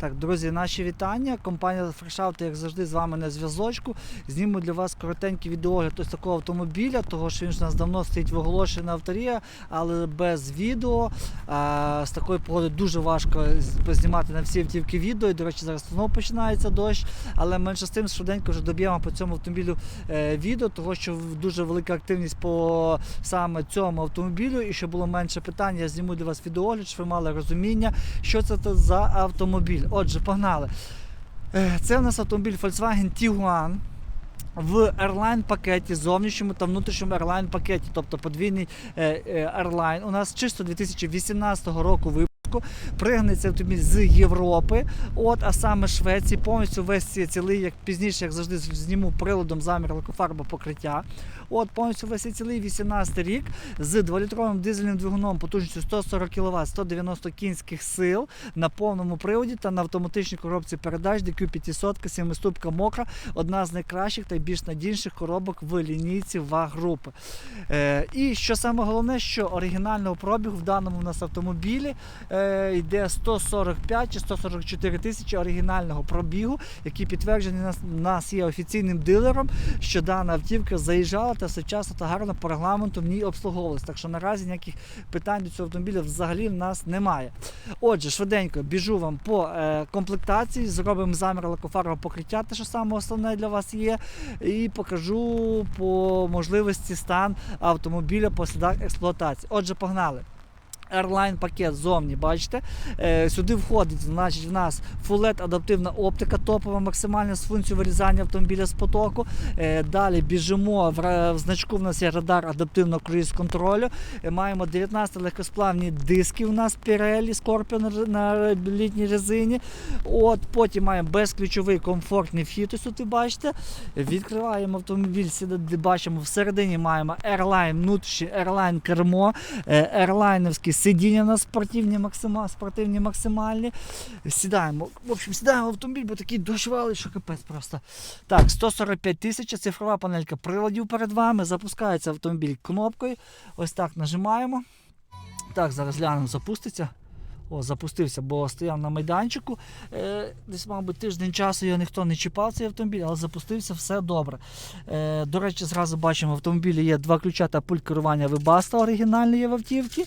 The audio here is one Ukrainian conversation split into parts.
Так, друзі, наші вітання. Компанія Фрешавто, як завжди, з вами на зв'язочку. Зніму для вас коротенький відеогляд ось такого автомобіля, того що він у нас давно стоїть в оголошенні авторія, але без відео. А, з такої погоди дуже важко з- знімати на всі автівки відео. І, до речі, зараз знову починається дощ, але менше з тим швиденько вже доб'ємо по цьому автомобілю е, відео, того що дуже велика активність по саме цьому автомобілю. І щоб було менше питань, я зніму для вас відеогляд, щоб ви мали розуміння, що це за автомобіль. Отже, погнали. Е, Це у нас автомобіль Volkswagen Tiguan в Airline пакеті, зовнішньому та внутрішньому Airline пакеті, тобто подвійний е, е, Airline. У нас чисто 2018 року випуску. Пригнаний цей автомобіль з Європи, от, а саме Швеції, повністю весь цілий, як пізніше, як завжди, зніму приладом замір лакофарба покриття. От, повністю весь цілий 18 рік з 2-літровим дизельним двигуном потужністю 140 кВт, 190 кінських сил на повному приводі та на автоматичній коробці передач DQ500 7-ступка мокра, одна з найкращих та більш надійніших коробок в лінійці ВАГ групи. Е, і що саме головне, що оригінального пробігу в даному у нас автомобілі е, йде 145 чи 144 тисячі оригінального пробігу, який підтверджений у нас, нас є офіційним дилером, що дана автівка заїжджала та всечасно та гарно по регламенту в ній обслуговувалась. Так що наразі ніяких питань до цього автомобіля взагалі в нас немає. Отже, швиденько біжу вам по е, комплектації, зробимо замір лакофарбового покриття, те, що саме основне для вас є, і покажу по можливості стан автомобіля по слідах експлуатації. Отже, погнали. Airline пакет зовні, бачите. Е, сюди входить значить, в нас фулет адаптивна оптика, топова максимальна з функцією вирізання автомобіля з потоку. Е, далі біжимо в, значку. В нас є радар адаптивного круїз контролю. Е, маємо 19 легкосплавні диски. У нас Pirelli Scorpio на, літній резині. От потім маємо безключовий комфортний вхід. Ось тут ви бачите. Відкриваємо автомобіль, бачимо всередині маємо Airline, внутрішнє Airline кермо, Airline'овські сидіння на спортивні, максима, спортивні максимальні. Сідаємо. В общем, сідаємо в автомобіль, бо такий дощ що капець просто. Так, 145 тисяч, цифрова панелька приладів перед вами. Запускається автомобіль кнопкою. Ось так нажимаємо. Так, зараз глянемо, запуститься. О, запустився, бо стояв на майданчику. Е, десь, мабуть, тиждень часу його ніхто не чіпав цей автомобіль, але запустився все добре. Е, до речі, зразу бачимо, в автомобілі є два ключа та пульт керування Webasto оригінальний є в автівці.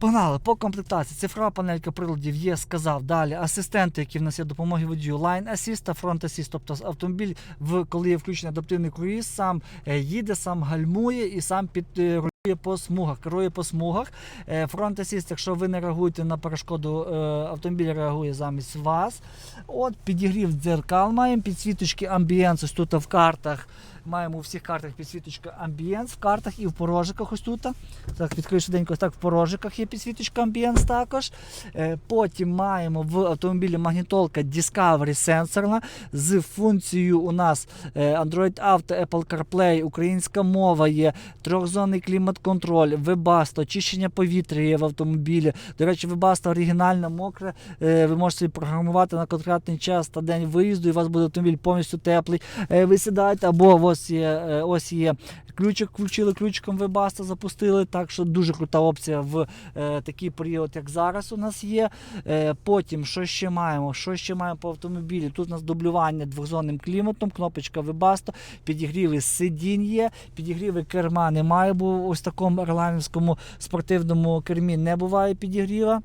Погнали по комплектації. Цифрова панелька приладів є, сказав. Далі асистенти, які в нас є допомоги водію, Line Assist та Front Assist. Тобто автомобіль, в, коли є включений адаптивний круїз, сам е, їде, сам гальмує і сам під. е, рулює По смугах, керує по смугах. Е, Front Assist, якщо ви не реагуєте на перешкоду, е, автомобіль реагує замість вас. От підігрів дзеркал маємо, підсвіточки амбієнс ось тут в картах. Маємо у всіх картах підсвіточка амбієнс в картах і в порожиках ось тут. Так, відкрию швиденько, так в порожиках є підсвіточка амбієнс також. Е, Потім маємо в автомобілі магнітолка Discovery сенсорна з функцією у нас е, Android Auto, Apple CarPlay, українська мова є, трьохзонний клімат-контроль, Webasto, очищення повітря є в автомобілі. До речі, Webasto оригінальна, мокре. Е, Ви можете програмувати на конкретний час та день виїзду, і у вас буде автомобіль повністю теплий. Ви сідаєте, або ось є, е, ось є ключик, включили ключиком Webasto, запустили. Так що дуже крута опція в е, такий період, як зараз у нас є. Е, потім, що ще маємо? Що ще маємо по автомобілі? Тут у нас дублювання двохзонним кліматом, кнопочка Webasto, підігріви сидінь є, підігріви керма немає, бо ось такому ерлайнерському спортивному кермі не буває підігріва.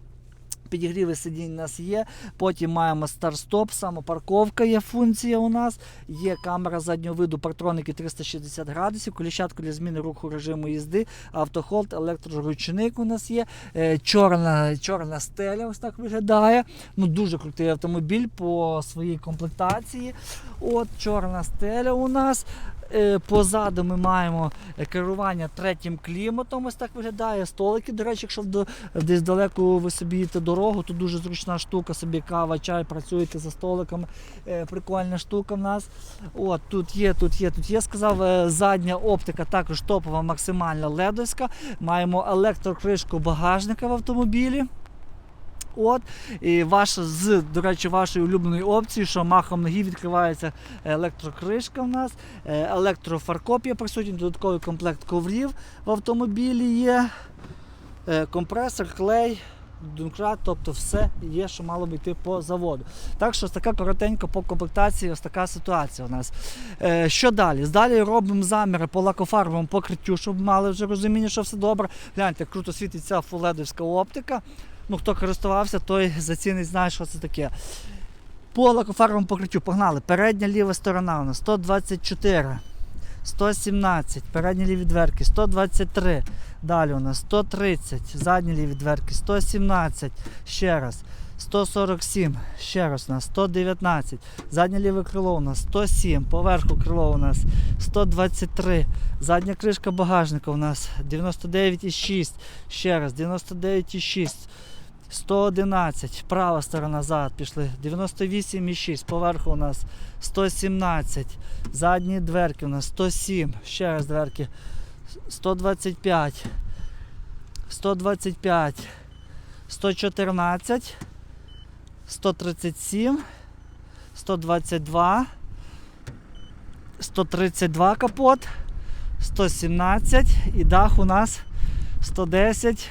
Підігріви сидінь у нас є. Потім маємо старт-стоп, самопарковка є функція у нас. Є камера заднього виду, партроники 360 градусів, коліщатка для зміни руху режиму їзди, автохолд, електроручник у нас є. Е, Чорна, чорна стеля ось так виглядає. Ну, Дуже крутий автомобіль по своїй комплектації. От Чорна стеля у нас. Е, Позаду ми маємо е, керування третім кліматом. Ось так виглядає. Столики. До речі, якщо десь далеко ви собі їдете дорогу, то дуже зручна штука, собі кава, чай, працюєте за столиками. Е, Прикольна штука в нас. От тут є, тут є, тут є. Сказав, задня оптика також топова, максимальна ледовська. Маємо електрокришку багажника в автомобілі. От, і ваша з, до речі, вашої улюбленої опції, що махом ноги відкривається електрокришка в нас, е, електрофаркоп присутній, додатковий комплект коврів в автомобілі є, е, компресор, клей, Дункрат, тобто все є, що мало б йти по заводу. Так що ось така коротенько по комплектації, ось така ситуація у нас. Е, що далі? Далі робимо заміри по лакофарбовому покриттю, щоб мали вже розуміння, що все добре. Гляньте, круто світиться фуледовська оптика. Ну, хто користувався, той зацінить, знає, що це таке. По лакофарбовому покриттю погнали. Передня ліва сторона у нас 124, 117, передні ліві дверки, 123. Далі у нас 130, задні ліві дверки, 117, ще раз. 147, ще раз у нас 119, заднє ліве крило у нас 107, поверху крило у нас 123, задня кришка багажника у нас 99,6, ще раз 99,6, 111, права сторона зад пішли, 98,6, поверху у нас 117, задні дверки у нас 107, ще раз дверки 125, 125, 114, 137, 122, 132 капот, 117 і дах у нас 110,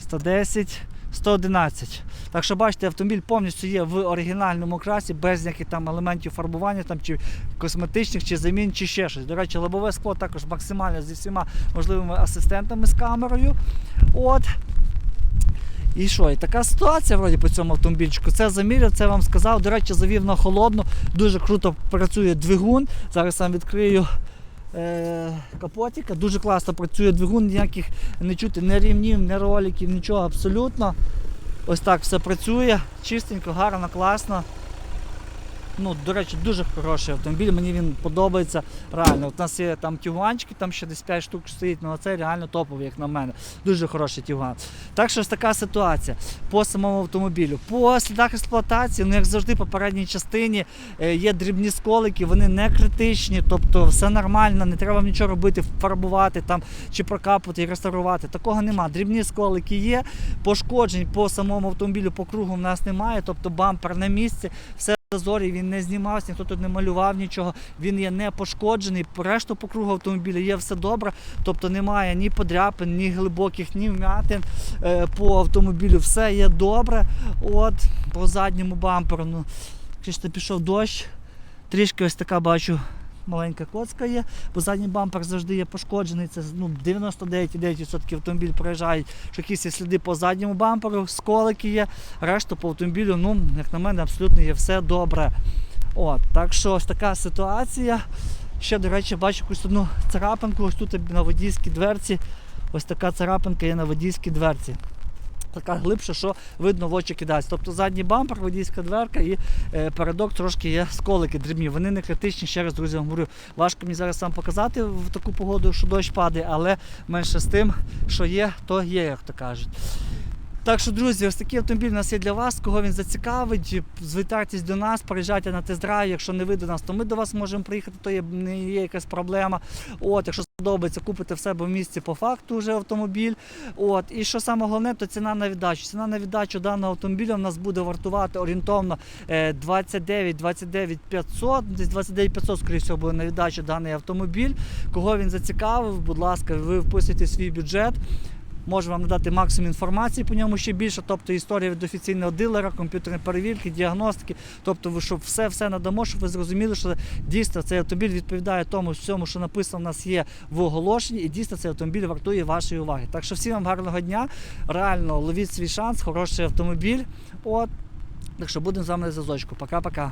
110, 111. Так що бачите, автомобіль повністю є в оригінальному красі, без ніяких там елементів фарбування, там, чи косметичних, чи замін, чи ще щось. До речі, лобове скло також максимально зі всіма можливими асистентами з камерою. От. І що? І така ситуація вроді по цьому автомобільчику. Це заміряв, це вам сказав. До речі, завів на холодну. Дуже круто працює двигун. Зараз сам відкрию е, капотика. Дуже класно працює двигун, ніяких не чути ні рівнів, ні роликів, нічого абсолютно. Ось так все працює. Чистенько, гарно, класно. Ну, до речі, дуже хороший автомобіль, мені він подобається реально. От у нас є там тюганчики, там ще десь 5 штук стоїть, ну а це реально топовий, як на мене. Дуже хороший тюган. Так що ось така ситуація по самому автомобілю. По слідах експлуатації, ну як завжди, по передній частині е, є дрібні сколики, вони не критичні, тобто все нормально, не треба нічого робити, фарбувати там чи прокапувати і реставрувати. Такого нема. Дрібні сколики є, пошкоджень по самому автомобілю по кругу в нас немає, тобто бампер на місці, все зазорі, він не знімався, ніхто тут не малював нічого, він є не пошкоджений. По решту по кругу автомобіля є все добре, тобто немає ні подряпин, ні глибоких, ні вмятин е, по автомобілю. Все є добре. От по задньому бамперу. Ну, чисто пішов дощ. Трішки ось така бачу. Маленька коцка є, бо задній бампер завжди є пошкоджений. Це ну, 99,9% автомобіль проїжджають, що якісь сліди по задньому бамперу, сколики є, решта по автомобілю, ну, як на мене, абсолютно є все добре. От, так що ось така ситуація. Ще, до речі, бачу якусь одну царапинку, ось тут на водійській дверці. Ось така царапинка є на водійській дверці. Така глибша, що видно в очі кидається. Тобто задній бампер, водійська дверка і е, передок трошки є сколики дрібні. Вони не критичні, ще раз, друзі, говорю. Важко мені зараз сам показати в таку погоду, що дощ падає, але менше з тим, що є, то є, як то кажуть. Так що, друзі, ось такий автомобіль у нас є для вас. Кого він зацікавить, звертайтесь до нас, приїжджайте на тест-драйв. Якщо не ви до нас, то ми до вас можемо приїхати, то є, не є якась проблема. От, якщо сподобається, купите в себе в місті по факту вже автомобіль. От, і що саме головне, то ціна на віддачу. Ціна на віддачу даного автомобіля у нас буде вартувати орієнтовно е, 29 29 500, десь 29 500, скоріше всього, буде на віддачу даний автомобіль. Кого він зацікавив, будь ласка, ви вписуєте свій бюджет. Можу вам надати максимум інформації по ньому ще більше, тобто історія від офіційного дилера, комп'ютерні перевірки, діагностики. Тобто, ви щоб все все надамо, щоб ви зрозуміли, що дійсно цей автомобіль відповідає тому всьому, що написано в нас є в оголошенні, і дійсно цей автомобіль вартує вашої уваги. Так що всім вам гарного дня. Реально ловіть свій шанс, хороший автомобіль. От. Так що будемо з вами на зв'язочку. Пока-пока.